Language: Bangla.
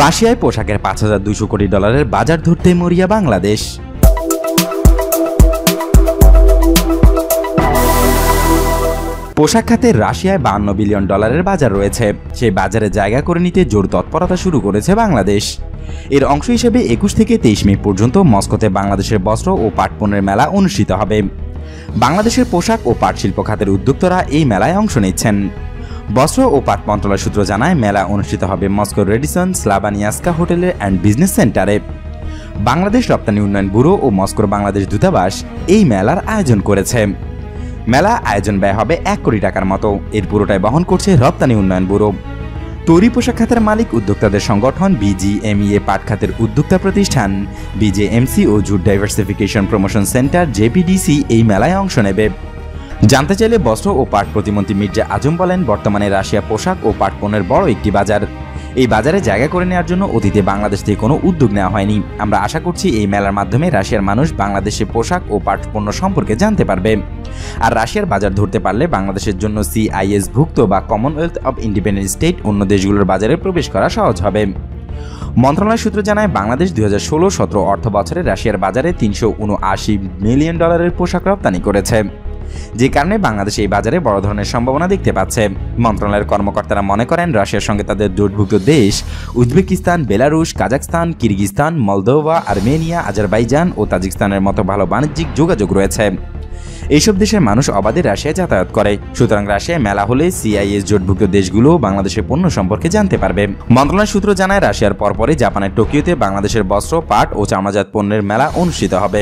রাশিয়ায় পোশাকের পাঁচ হাজার দুশো কোটি ডলারের বাজার ধরতে মরিয়া বাংলাদেশ। পোশাক খাতে রাশিয়ায় বান্ন বিলিয়ন ডলারের বাজার রয়েছে। সেই বাজারে জায়গা করে নিতে জোর তৎপরতা শুরু করেছে বাংলাদেশ। এর অংশ হিসেবে একুশ থেকে তেইশ মে পর্যন্ত মস্কোতে বাংলাদেশের বস্ত্র ও পাট পণ্যের মেলা অনুষ্ঠিত হবে। বাংলাদেশের পোশাক ও পাট শিল্প খাতের উদ্যোক্তরা এই মেলায় অংশ নিচ্ছেন। বস্ত্র ও পাট মন্ত্রণালয় সূত্র জানায়, মেলা অনুষ্ঠিত হবে মস্কোর রেডিসন স্লাবানিয়াস্কা হোটেলে অ্যান্ড বিজনেস সেন্টারে বাংলাদেশ রপ্তানি উন্নয়ন ব্যুরো ও মস্কোর বাংলাদেশ দূতাবাস এই মেলার আয়োজন করেছে। মেলা আয়োজন ব্যয় হবে এক কোটি টাকার মতো। এর পুরোটাই বহন করছে রপ্তানি উন্নয়ন ব্যুরো। তৈরি পোশাক খাতের মালিক উদ্যোক্তাদের সংগঠন বিজিএমইএ পাট খাতের উদ্যোক্তা প্রতিষ্ঠান, বিজেএমসি ও jute diversification promotion centre JPDC এই মেলায় অংশ নেবে। জানতে চাইলে বস্ত্র ও পাট প্রতিমন্ত্রী মির্জা আজম বলেন, বর্তমানে রাশিয়া পোশাক ও পাট পণ্যের বড় একটি বাজার। এই বাজারে জায়গা করে নেওয়ার জন্য অতীতে বাংলাদেশ থেকে কোনো উদ্যোগ নেওয়া হয়নি। আমরা আশা করছি এই মেলার মাধ্যমে রাশিয়ার মানুষ বাংলাদেশে পোশাক ও পাট পণ্য সম্পর্কে জানতে পারবে। আর রাশিয়ার বাজার ধরতে পারলে বাংলাদেশের জন্য সিআইএস ভুক্ত বা কমনওয়েলথ অব ইন্ডিপেন্ডেন্ট স্টেট অন্য দেশগুলোর বাজারে প্রবেশ করা সহজ হবে। মন্ত্রণালয় সূত্র জানায়, বাংলাদেশ দুই হাজার ষোলো সতেরো অর্থ বছরে রাশিয়ার বাজারে তিনশো উনআশি মিলিয়ন ডলারের পোশাক রপ্তানি করেছে। যে কারণে বাংলাদেশ এই বাজারে বড় ধরনের সম্ভাবনা দেখতে পাচ্ছে। মন্ত্রণালয়ের কর্মকর্তারা মনে করেন, রাশিয়ার সঙ্গে তাদের জোটভুক্ত দেশ Uzbekistan, Belarus Kazakhstan Kyrgyzstan Moldova, Armenia, Azerbaijan ও তাজিকিস্তানের মতো ভালো বাণিজ্যিক যোগাযোগ রয়েছে। এইসব দেশের মানুষ অবাধে রাশিয়ায় যাতায়াত করে। সুতরাং রাশিয়ায় মেলা হলে সিআইএস জোটভুক্ত দেশগুলো বাংলাদেশের পণ্য সম্পর্কে জানতে পারবে। মন্ত্রণালয় সূত্র জানায়, রাশিয়ার পরপরই জাপানের টোকিওতে বাংলাদেশের বস্ত্র, পাট ও চামড়াজাত পণ্যের মেলা অনুষ্ঠিত হবে।